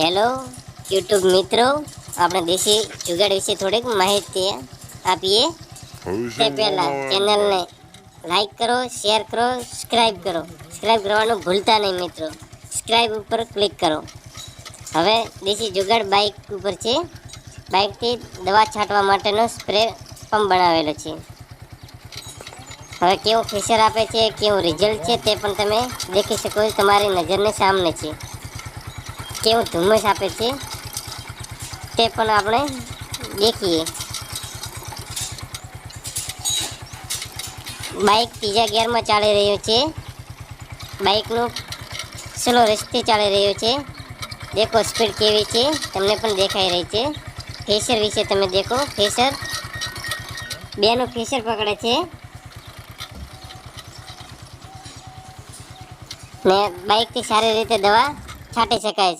Hello YouTube મિત્રો. આપણે દેશી જુગાડ વિશે થોડીક માહિતી આપીએ. તે પહેલાં ચેનલને લાઈક કરો શેર કરો સબસ્ક્રાઈબ કરો. સબસ્ક્રાઈબ કરવાનું ભૂલતા નહીં મિત્રો. સબસ્ક્રાઈબ ઉપર ક્લિક કરો. હવે દેશી જુગાડ બાઇક ઉપર છે. બાઇકથી દવા છાંટવા માટેનો સ્પ્રે પંપ બનાવેલો છે. હવે કેવું ફેસર આપે છે કેવું રિઝલ્ટ છે તે પણ તમે દેખી શકો છો તમારી નજરને સામને છે. કેવું ધુમ્મસ આપે છે, તે પણ આપણે દેખીએ. બાઇક ત્રીજા ગિયરમાં ચાલી રહ્યું છે. બાઇકનું સ્લો રસ્તે ચાલી રહ્યું છે. દેખો સ્પીડ કેવી છે, તમને પણ દેખાઈ રહી છે. ફેસર વિશે તમે દેખો, ફેસર. બેનું ફેસર પકડે છે. ને બાઇકથી સારી રીતે દવા છાંટી શકાય છે.